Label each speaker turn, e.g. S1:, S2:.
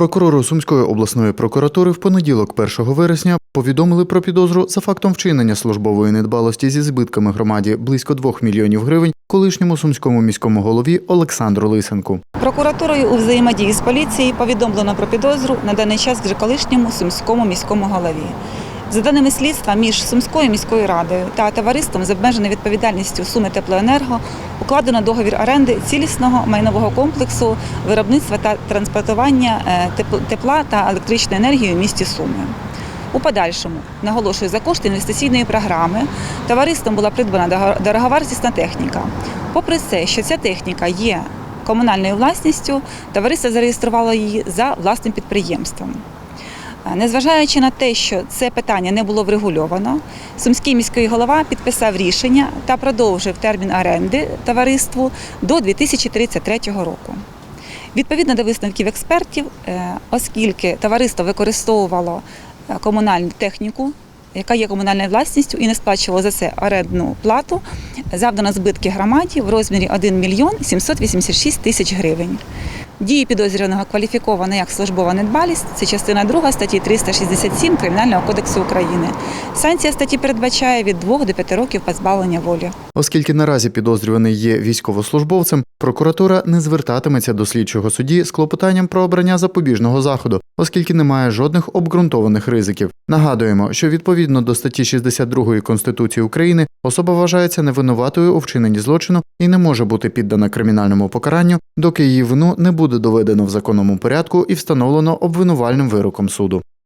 S1: Прокурору Сумської обласної прокуратури в понеділок, 1 вересня, повідомили про підозру за фактом вчинення службової недбалості зі збитками громаді близько 2 мільйонів гривень колишньому сумському міському голові Олександру Лисенку.
S2: Прокуратурою у взаємодії з поліцією повідомлено про підозру на даний час вже колишньому сумському міському голові. За даними слідства, між Сумською міською радою та товариством з обмеженою відповідальністю Суми Теплоенерго укладено договір оренди цілісного майнового комплексу виробництва та транспортування е, тепла та електричної енергії у місті Суми. У подальшому, наголошую, за кошти інвестиційної програми товариством була придбана дороговартісна техніка. Попри це, що ця техніка є комунальною власністю, товариство зареєструвало її за власним підприємством. Е, Незважаючи на те, що це питання не було врегульовано, сумський міський голова підписав рішення та продовжив термін оренди товариству до 2033 року. Відповідно до висновків експертів, е, оскільки товариство використовувало е, комунальну техніку, яка є комунальною власністю, і не сплачувало за це орендну плату, завдано збитки громаді в розмірі 1 мільйон 786 тисяч гривень. Дії підозрюваного кваліфіковано як службова недбалість. Це частина 2 статті 367 Кримінального кодексу України. Санкція статті передбачає від 2 до 5 років позбавлення волі.
S1: Оскільки наразі підозрюваний є військовослужбовцем, прокуратура не звертатиметься до слідчого судді з клопотанням про обрання запобіжного заходу, оскільки немає жодних обґрунтованих ризиків. Нагадуємо, що відповідно до статті 62 Конституції України особа вважається невинуватою у вчиненні злочину і не може бути піддана кримінальному покаранню, доки її вину не буде доведено в законному порядку і встановлено обвинувальним вироком суду.